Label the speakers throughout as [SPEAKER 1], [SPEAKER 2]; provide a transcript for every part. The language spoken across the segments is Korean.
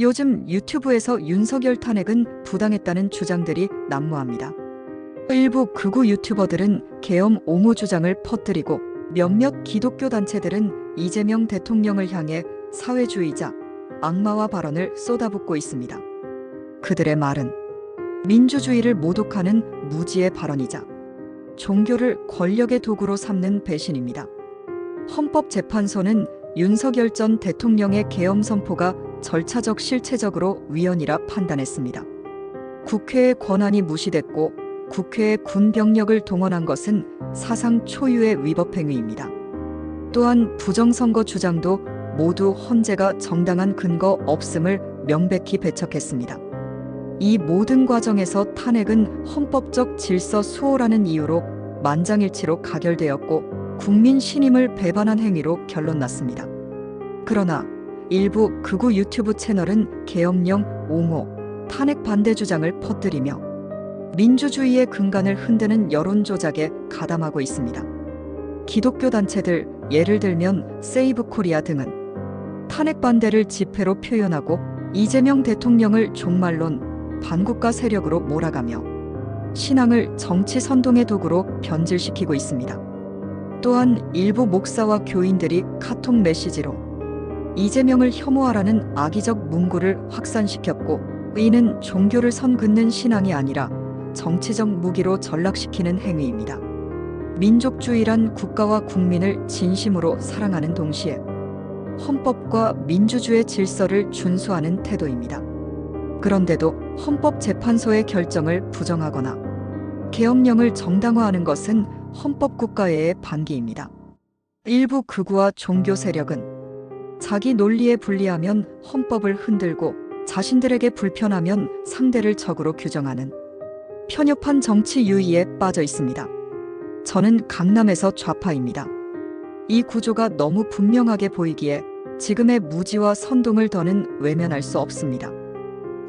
[SPEAKER 1] 요즘 유튜브에서 윤석열 탄핵은 부당했다는 주장들이 난무합니다. 일부 극우 유튜버들은 계엄 옹호 주장을 퍼뜨리고 몇몇 기독교 단체들은 이재명 대통령을 향해 사회주의자, 악마와 발언을 쏟아붓고 있습니다. 그들의 말은 민주주의를 모독하는 무지의 발언이자 종교를 권력의 도구로 삼는 배신입니다. 헌법재판소는 윤석열 전 대통령의 계엄 선포가 절차적 실체적으로 위헌이라 판단했습니다. 국회의 권한이 무시됐고 국회의 군 병력을 동원한 것은 사상 초유의 위법 행위입니다. 또한 부정선거 주장도 모두 헌재가 정당한 근거 없음을 명백히 배척했습니다. 이 모든 과정에서 탄핵은 헌법적 질서 수호라는 이유로 만장일치로 가결되었고 국민 신임을 배반한 행위로 결론났습니다. 그러나 일부 극우 유튜브 채널은 계엄령 옹호, 탄핵 반대 주장을 퍼뜨리며 민주주의의 근간을 흔드는 여론 조작에 가담하고 있습니다. 기독교 단체들, 예를 들면 세이브 코리아 등은 탄핵 반대를 집회로 표현하고 이재명 대통령을 종말론, 반국가 세력으로 몰아가며 신앙을 정치 선동의 도구로 변질시키고 있습니다. 또한 일부 목사와 교인들이 카톡 메시지로 이재명을 혐오하라는 악의적 문구를 확산시켰고 이는 종교를 선 긋는 신앙이 아니라 정치적 무기로 전락시키는 행위입니다. 민족주의란 국가와 국민을 진심으로 사랑하는 동시에 헌법과 민주주의 질서를 준수하는 태도입니다. 그런데도 헌법재판소의 결정을 부정하거나 계엄령을 정당화하는 것은 헌법국가의 반기입니다. 일부 극우와 종교 세력은 자기 논리에 불리하면 헌법을 흔들고 자신들에게 불편하면 상대를 적으로 규정하는 편협한 정치 유의에 빠져 있습니다. 저는 강남에서 좌파입니다. 이 구조가 너무 분명하게 보이기에 지금의 무지와 선동을 더는 외면할 수 없습니다.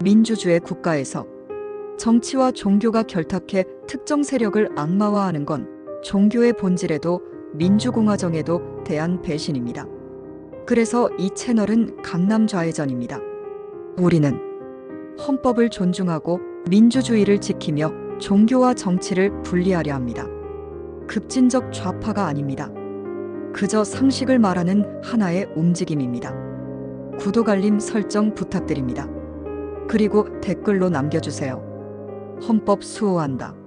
[SPEAKER 1] 민주주의 국가에서 정치와 종교가 결탁해 특정 세력을 악마화하는 건 종교의 본질에도 민주공화정에도 대한 배신입니다. 그래서 이 채널은 강남 좌회전입니다. 우리는 헌법을 존중하고 민주주의를 지키며 종교와 정치를 분리하려 합니다. 급진적 좌파가 아닙니다. 그저 상식을 말하는 하나의 움직임입니다. 구독 알림 설정 부탁드립니다. 그리고 댓글로 남겨주세요. 헌법 수호한다.